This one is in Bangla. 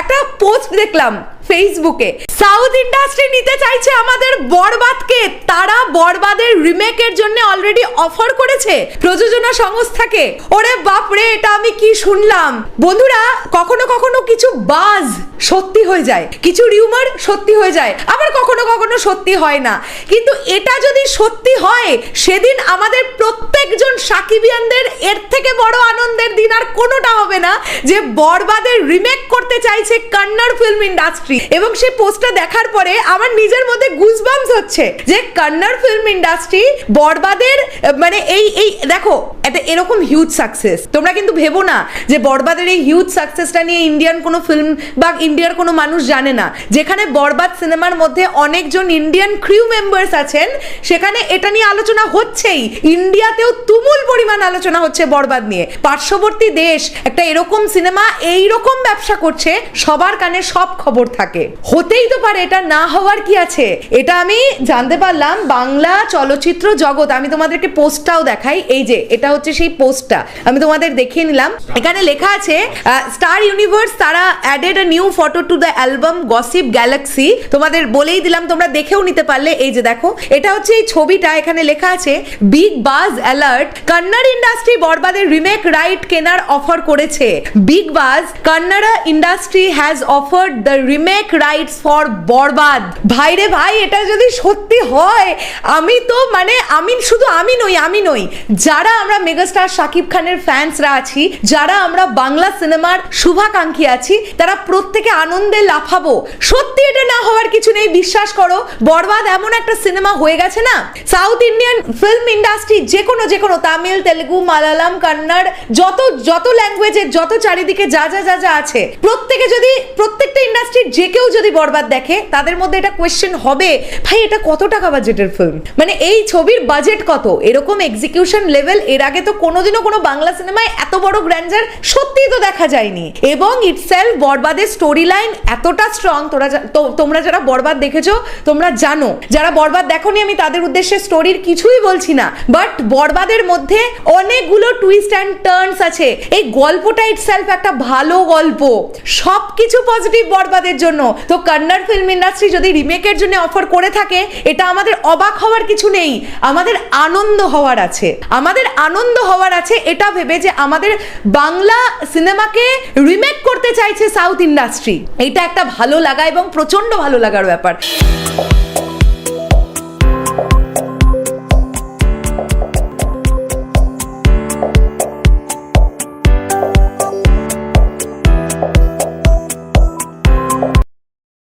একটা পোস্ট দেখলাম। ফেসবুকে। সাউথ ইন্ডাস্ট্রি নিতে চাইছে আমাদের বরবাদকে। তারা বরবাদের রিমেকের জন্য অলরেডি অফার করেছে প্রযোজনা সংস্থাকে। ওরে বাপরে, এটা আমি কি শুনলাম? বন্ধুরা, কখনো কখনো কিছু বাজ সত্যি হয়ে যায়। কিছু রিউমার সত্যি হয়ে যায়। আবার কখনো কখনো সত্যি হয় না। কিন্তু এটা যদি সত্যি হয়, সেদিন আমাদের প্রত্যেকজন সাকিবিয়ানদের এর থেকে বড় আনন্দের দিন আর কোনোটা হবে না যে বরবাদের রিমেক করতে চাইছে কন্নড় ফিল্ম ইন্ডাস্ট্রি এবং সেই পোস্টটা দেখার পরে আমার নিজের মধ্যে গুজবাম্স হচ্ছে যে কন্নড় ফিল্ম ইন্ডাস্ট্রি বরবাদের মানে এই এই, দেখো এরকম হিউজ সাকসেস তোমরা কিন্তু ভেবো না যে বরবাদের এই হিউজ সাকসেসটা নিয়ে ইন্ডিয়ান কোনো ফিল্ম বা ইন্ডিয়ার কোনো মানুষ জানে না। যেখানে বরবাদ সিনেমার মধ্যে অনেকজন ইন্ডিয়ান ক্রিউ মেম্বার্স আছেন, সেখানে এটা নিয়ে আলোচনা হচ্ছেই। ইন্ডিয়াতেও তুমুল পরিমাণ আলোচনা হচ্ছে বরবাদ নিয়ে। পার্শ্ববর্তী দেশ, একটা এরকম সিনেমা এই রকম ব্যবসা করছে, সবার কানে সব খবর থাকে। হতেই তো পারে এটা না হওয়ার কি আছে? এটা আমি জানতে পারলাম বাংলা চলচ্চিত্র জগৎ। আমি তোমাদেরকে পোস্টটাও দেখাই। এই যে, এটা হচ্ছে সেই পোস্টটা। আমি তোমাদের দেখিয়ে নিলাম। এখানে লেখা আছে স্টার ইউনিভার্স তারা added a new photo to the album gossip galaxy তোমাদের বলেই দিলাম, তোমরা দেখেও নিতে পারলে। এই যে দেখো, এটা হচ্ছে এই ছবিটা। এখানে লেখা আছে big buzz alert Kannada industry বরবাদের রিমেক রাইট কেনার অফার করেছে। Big buzz Kannada industry has offered the remake rights for Barbaad. ভাই রে ভাই, এটা যদি সত্যি হয়, আমি তো মানে আমি শুধু আমি নই আমি নই। যারা আমরা মেগাস্টার শাকিব খানের ফ্যান্সরা আছি, যারা আমরা বাংলা সিনেমার শুভাকাঙ্ক্ষী আছি, তারা প্রত্যেকে আনন্দে লাফাবো। সত্যি এটা না হওয়ার কিছু নেই বিশ্বাস করো, বরবাদ এমন একটা সিনেমা হয়ে গেছে না? সাউথ ইন্ডিয়ান ফিল্ম ইন্ডাস্ট্রি যে কোনো যে কোনো তামিল, তেলেগু, মালায়ালাম, কন্নড়, যত যত ল্যাঙ্গুয়েজের যত চারিদিকে যা যা যা যা আছে, প্রত্যেকে যদি, প্রত্যেকটা ইন্ডাস্ট্রির যে কেউ যদি বরবাদ দেখে, তাদের মধ্যে এটা কোয়েশ্চেন হবে, ভাই, এটা কত টাকা বাজেটের ফিল্ম মানে এই ছবির বাজেট কত? এরকম এক্সিকিউশন লেভেল এর আগে তো কোনোদিনও কোনো বাংলা সিনেমায় এত বড় গ্র্যান্ডার সত্যিই তো দেখা যায়নি। এবং ইটসেলফ বরবাদের স্টোরি লাইন এতটা স্ট্রং তোরা তোমরা যারা বরবাদ দেখেছ? তোমরা জানো। যারা বরবাদ দেখোনি, আমি তাদের উদ্দেশ্যে স্টোরির কিছুই বলছি না। বাট বরবাদের মধ্যে অনেকগুলো টুইস্ট অ্যান্ড টার্নস আছে। এই গল্পটা ইটসেলফ একটা ভালো গল্প। সবকিছু পজিটিভ বরবাদের জন্য। তো কন্নড় ফিল্ম ইন্ডাস্ট্রি যদি রিমেকের জন্য অফার করে থাকে, এটা আমাদের অবাক হওয়ার কিছু নেই। আমাদের আনন্দ হওয়ার আছে। আমাদের আনন্দ হওয়ার আছে এটা ভেবে যে আমাদের বাংলা সিনেমাকে রিমেক করতে চাইছে সাউথ ইন্ডাস্ট্রি এটা একটা ভালো লাগা এবং প্রচণ্ড ভালো লাগার ব্যাপার